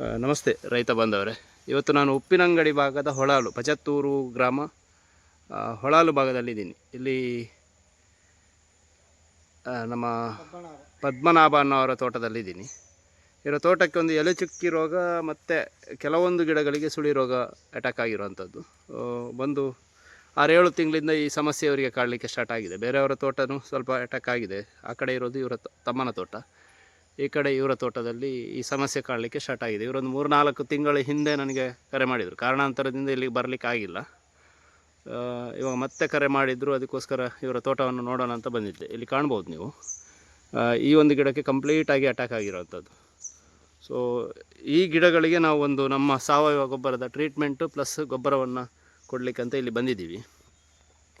ನಮಸ್ತೆ, ರೈತ ಬಾಂಧವರೇ. ಇವತ್ತು ನಾನು ಉಪ್ಪಿನಂಗಡಿ ಭಾಗದ ಹೊಳಾಲು, ಪಚತ್ತೂರು ಗ್ರಾಮ ಹೊಳಾಲು ಭಾಗದಲ್ಲಿದ್ದೀನಿ. ಇಲ್ಲಿ ನಮ್ಮ ಪದ್ಮನಾಭ ಅನ್ನೋರ ತೋಟದಲ್ಲಿದ್ದೀನಿ. ಇವರ ತೋಟಕ್ಕೆ ಒಂದು ಎಲೆ ಚುಕ್ಕಿ ರೋಗ ಮತ್ತು ಕೆಲವೊಂದು ಗಿಡಗಳಿಗೆ ಸುಳಿ ರೋಗ ಅಟ್ಯಾಕ್ ಆಗಿರುವಂಥದ್ದು. ಬಂದು ಆರೇಳು ತಿಂಗಳಿಂದ ಈ ಸಮಸ್ಯೆ ಅವರಿಗೆ ಕಾಡಲಿಕ್ಕೆ ಸ್ಟಾರ್ಟ್ ಆಗಿದೆ. ಬೇರೆಯವರ ತೋಟನೂ ಸ್ವಲ್ಪ ಅಟ್ಯಾಕ್ ಆಗಿದೆ. ಆ ಕಡೆ ಇರೋದು ಇವರ ತಮ್ಮನ ತೋಟ. ಈ ಕಡೆ ಇವರ ತೋಟದಲ್ಲಿ ಈ ಸಮಸ್ಯೆ ಕಾಣಲಿಕ್ಕೆ ಸ್ಟಾರ್ಟ್ ಆಗಿದೆ. ಇವರೊಂದು ಮೂರು ನಾಲ್ಕು ತಿಂಗಳ ಹಿಂದೆ ನನಗೆ ಕರೆ ಮಾಡಿದರು. ಕಾರಣಾಂತರದಿಂದ ಇಲ್ಲಿಗೆ ಬರಲಿಕ್ಕೆ ಆಗಿಲ್ಲ. ಇವಾಗ ಮತ್ತೆ ಕರೆ ಮಾಡಿದ್ರು ಅದಕ್ಕೋಸ್ಕರ ಇವರ ತೋಟವನ್ನು ನೋಡೋಣ ಅಂತ ಬಂದಿದ್ದೆ. ಇಲ್ಲಿ ಕಾಣ್ಬೋದು ನೀವು. ಈ ಒಂದು ಗಿಡಕ್ಕೆ ಕಂಪ್ಲೀಟಾಗಿ ಅಟ್ಯಾಕ್ ಆಗಿರೋವಂಥದ್ದು ಸೊ ಈ ಗಿಡಗಳಿಗೆ ನಾವು ಒಂದು ನಮ್ಮ ಸಾವಯವ ಗೊಬ್ಬರದ ಟ್ರೀಟ್ಮೆಂಟು ಪ್ಲಸ್ ಗೊಬ್ಬರವನ್ನು ಅಂತ ಇಲ್ಲಿ ಬಂದಿದ್ದೀವಿ.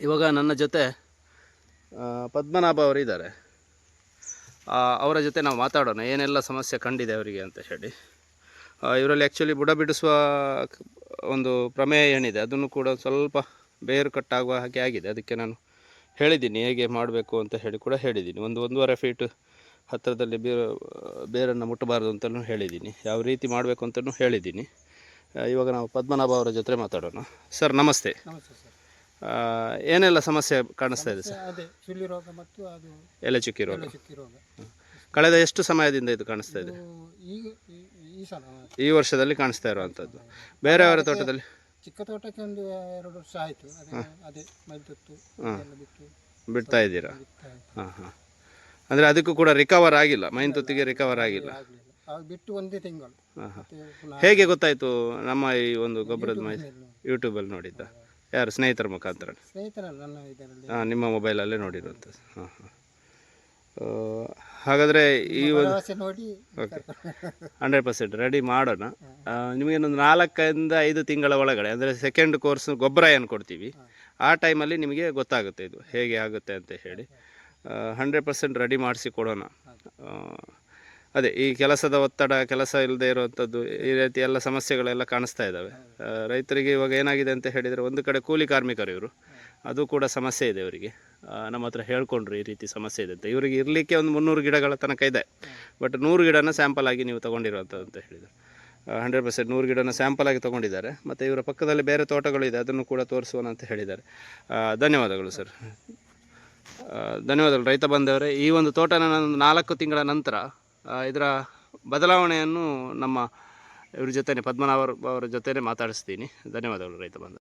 ಇವಾಗ ನನ್ನ ಜೊತೆ ಪದ್ಮನಾಭ ಅವರು ಇದ್ದಾರೆ. ಆ, ಅವರ ಜೊತೆ ನಾವು ಮಾತಾಡೋಣ. ಏನೆಲ್ಲ ಸಮಸ್ಯೆ ಕಂಡಿದೆ ಅವರಿಗೆ ಅಂತ ಹೇಳಿ. ಇವರಲ್ಲಿ ಆ್ಯಕ್ಚುಲಿ ಬುಡ ಬಿಡಿಸುವ ಒಂದು ಪ್ರಮೇಯ ಏನಿದೆ? ಅದನ್ನು ಕೂಡ ಸ್ವಲ್ಪ ಬೇರು ಕಟ್ಟಾಗುವ ಹಾಗೆ ಆಗಿದೆ. ಅದಕ್ಕೆ ನಾನು ಹೇಳಿದ್ದೀನಿ, ಹೇಗೆ ಮಾಡಬೇಕು ಅಂತ ಹೇಳಿ ಕೂಡ ಹೇಳಿದ್ದೀನಿ. ಒಂದು ಒಂದೂವರೆ ಫೀಟ್ ಹತ್ತಿರದಲ್ಲಿ ಬೇರು, ಬೇರನ್ನು ಮುಟ್ಟಬಾರ್ದು ಅಂತಲೂ ಹೇಳಿದ್ದೀನಿ. ಯಾವ ರೀತಿ ಮಾಡಬೇಕು ಅಂತಲೂ ಹೇಳಿದ್ದೀನಿ. ಇವಾಗ ನಾವು ಪದ್ಮನಾಭ ಅವರ ಜೊತೆ ಮಾತಾಡೋಣ. ಸರ್, ನಮಸ್ತೆ. ನಮಸ್ತೆ ಏನೆಲ್ಲ ಸಮಸ್ಯೆ ಕಾಣಿಸ್ತಾ ಇದೆ ಸರ್? ಅದೇ ಸುಳಿ ರೋಗ ಮತ್ತು ಅದು ಎಲೆ ಚುಕ್ಕಿ ರೋಗ. ಎಲೆ ಚುಕ್ಕಿ ರೋಗ ಕಳೆದ ಎಷ್ಟು ಸಮಯದಿಂದ ಇದು ಕಾಣಿಸ್ತಾ ಇದೆ? ಈಗ ಈ- ಈ ಸಲ ಈ ವರ್ಷದಲ್ಲಿ ಕಾಣಿಸ್ತಾ ಇರುವಂಥದ್ದು. ಬೇರೆಯವರ ತೋಟದಲ್ಲಿ? ಚಿಕ್ಕ ತೋಟಕ್ಕೆ ಒಂದು ಎರಡು ವರ್ಷ ಆಯ್ತು. ಅದೇ ಅದೇ ಮೈತುತ್ತು ಎಲ್ಲ ಬಿಟ್ಟು ಬಿಡ್ತಾ ಇದ್ದೀರಾ. ಹಾಂ ಹಾಂ. ಅಂದರೆ ಅದಕ್ಕೂ ಕೂಡ ರಿಕವರ್ ಆಗಿಲ್ಲ ಮೈನ್ ತುತ್ತಿಗೆ ರಿಕವರ್ ಆಗಿಲ್ಲ. ಬಿಟ್ಟು ಒಂದೇ ತಿಂಗಳು. ಹೇಗೆ ಗೊತ್ತಾಯಿತು ನಮ್ಮ ಈ ಒಂದು ಗೊಬ್ಬರದ ನೋಡಿ. ಯೂಟ್ಯೂಬಲ್ಲಿ ನೋಡಿದ್ದ? ಯಾರು ಸ್ನೇಹಿತರ ಮುಖಾಂತರ? ಸ್ನೇಹಿತರಲ್ಲ ನನ್ನ ಇದರಲ್ಲಿ. ಹಾಂ ನಿಮ್ಮ ಮೊಬೈಲಲ್ಲೇ ನೋಡಿರುವಂಥದ್ದು ಹಾಂ ಹಾಂ. ಹಾಗಾದರೆ ಈ ಒಂದು ನೋಡಿ ಓಕೆ. ಹಂಡ್ರೆಡ್ ಪರ್ಸೆಂಟ್ ರೆಡಿ ಮಾಡೋಣ. ನಿಮಗೇನೊಂದು ನಾಲ್ಕರಿಂದ ಐದು ತಿಂಗಳ ಒಳಗಡೆ ಅಂದರೆ ಸೆಕೆಂಡ್ ಕೋರ್ಸ್ ಗೊಬ್ಬರ ಏನು ಕೊಡ್ತೀವಿ? ಆ ಟೈಮಲ್ಲಿ ನಿಮಗೆ ಗೊತ್ತಾಗುತ್ತೆ ಇದು ಹೇಗೆ ಆಗುತ್ತೆ ಅಂತ ಹೇಳಿ. ಹಂಡ್ರೆಡ್ ಪರ್ಸೆಂಟ್ ರೆಡಿ ಮಾಡಿಸಿ ಕೊಡೋಣ. ಅದೇ ಈ ಕೆಲಸದ ಒತ್ತಡ ಕೆಲಸ ಇಲ್ಲದೆ ಇರುವಂಥದ್ದು ಈ ರೀತಿ ಎಲ್ಲ ಸಮಸ್ಯೆಗಳೆಲ್ಲ ಕಾಣಿಸ್ತಾ ಇದ್ದಾವೆ. ರೈತರಿಗೆ ಇವಾಗ ಏನಾಗಿದೆ ಅಂತ ಹೇಳಿದರೆ ಒಂದು ಕಡೆ ಕೂಲಿ ಕಾರ್ಮಿಕರು ಇವರು. ಅದು ಕೂಡ ಸಮಸ್ಯೆ ಇದೆ ಇವರಿಗೆ ಆ, ನಮ್ಮ ಹತ್ರ ಹೇಳ್ಕೊಂಡ್ರು ಈ ರೀತಿ ಸಮಸ್ಯೆ ಇದೆ ಅಂತ. ಇವರಿಗೆ ಇರಲಿಕ್ಕೆ ಒಂದು ಮುನ್ನೂರು ಗಿಡಗಳ ತನಕ ಇದೆ. ಬಟ್ ನೂರು ಗಿಡನ ಸ್ಯಾಂಪಲ್ ಆಗಿ ನೀವು ತೊಗೊಂಡಿರುವಂಥದ್ದು ಅಂತ ಹೇಳಿದರು. ಹಂಡ್ರೆಡ್ ಪರ್ಸೆಂಟ್ ನೂರು ಗಿಡನ ಸ್ಯಾಂಪಲ್ ಆಗಿ ತೊಗೊಂಡಿದ್ದಾರೆ. ಮತ್ತು ಇವರ ಪಕ್ಕದಲ್ಲಿ ಬೇರೆ ತೋಟಗಳು ಇದೆ ಅದನ್ನು ಕೂಡ ತೋರಿಸುವನ ಅಂತ ಹೇಳಿದ್ದಾರೆ. ಧನ್ಯವಾದಗಳು ಸರ್ ಧನ್ಯವಾದಗಳು. ರೈತ ಬಂದವರೇ ಈ ಒಂದು ತೋಟನ ನಾನು ನಾಲ್ಕು ತಿಂಗಳ ನಂತರ ಇದರ ಬದಲಾವಣೆಯನ್ನು ನಮ್ಮ ಇವ್ರ ಜೊತೆ ಪದ್ಮನಾಭ ಅವರ ಜೊತೆ ಮಾತಾಡಿಸ್ತೀನಿ. ಧನ್ಯವಾದಗಳು ರೈತ ಬಂದ